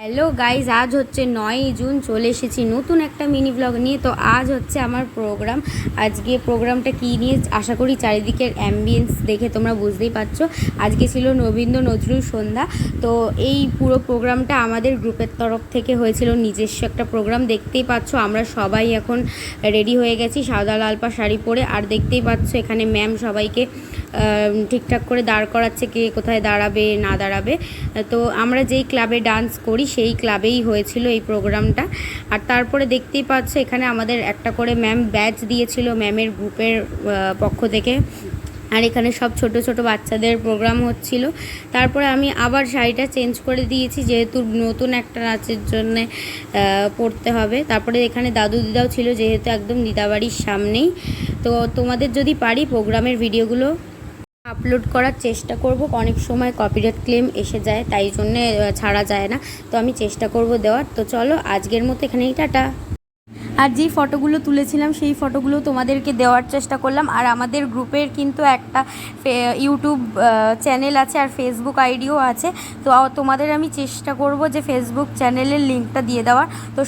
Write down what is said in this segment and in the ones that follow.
Hello guys আজ হচ্ছে নয়ই জুন, চলে এসেছি নতুন একটা মিনি ব্লগ নিয়ে। তো আজ হচ্ছে আমার প্রোগ্রাম আজকে প্রোগ্রামটা কী নিয়ে আশা করি চারিদিকের অ্যাম্বিয়েন্স দেখে তোমরা বুঝতেই পারছ। আজকে ছিল রবীন্দ্র নজরুল সন্ধ্যা। তো এই পুরো প্রোগ্রামটা আমাদের গ্রুপের তরফ থেকে হয়েছিল। নিজস্ব একটা প্রোগ্রাম দেখতেই পাচ্ছ আমরা সবাই এখন রেডি হয়ে গেছি। সাদা লালপা শাড়ি পরে। আর দেখতেই পাচ্ছ এখানে ম্যাম সবাইকে ঠিকঠাক করে দাঁড় করাচ্ছে কে কোথায় দাঁড়াবে, না দাঁড়াবে। তো আমরা যেই ক্লাবে ডান্স করি, সেই ক্লাবেই হয়েছিল এই প্রোগ্রামটা। আর তারপরে দেখতেই পাচ্ছ, এখানে আমাদের একটা করে ম্যাম ব্যাচ দিয়েছিল ম্যামের গ্রুপের পক্ষ থেকে। আর এখানে সব ছোট ছোট বাচ্চাদের প্রোগ্রাম হচ্ছিল। তারপরে আমি আবার শাড়িটা চেঞ্জ করে দিয়েছি, যেহেতু নতুন একটা নাচের জন্যে পরতে হবে। তারপরে এখানে দাদু দিদাও ছিল, যেহেতু একদম দিদাবাড়ির সামনেই। তো তোমাদের যদি পারি প্রোগ্রামের ভিডিওগুলো আপলোড করার চেষ্টা করব। অনেক সময় কপিরাইট ক্লেম এসে যায়, তাই জন্যে ছাড়া যায় না। তো আমি চেষ্টা করব দেওয়ার। তো চলো, আজকের মতো এখানেই, টাটা। আর যেই ফটোগুলো তুলেছিলাম, সেই ফটোগুলো তোমাদেরকে দেওয়ার চেষ্টা করলাম। আর আমাদের গ্রুপের কিন্তু একটা ইউটিউব চ্যানেল আছে আর ফেসবুক আইডিও আছে। তো তোমাদের আমি চেষ্টা করব যে ফেসবুক চ্যানেলের লিঙ্কটা দিয়ে দেওয়ার। তো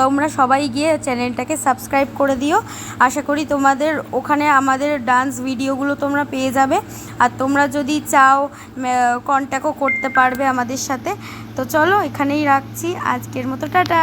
তোমরা সবাই গিয়ে চ্যানেলটাকে সাবস্ক্রাইব করে দিও। আশা করি তোমাদের ওখানে আমাদের ডান্স ভিডিওগুলো তোমরা পেয়ে যাবে। আর তোমরা যদি চাও কন্ট্যাক্টও করতে পারবে আমাদের সাথে। তো চলো এখানেই রাখছি। আজকের মতো টাটা।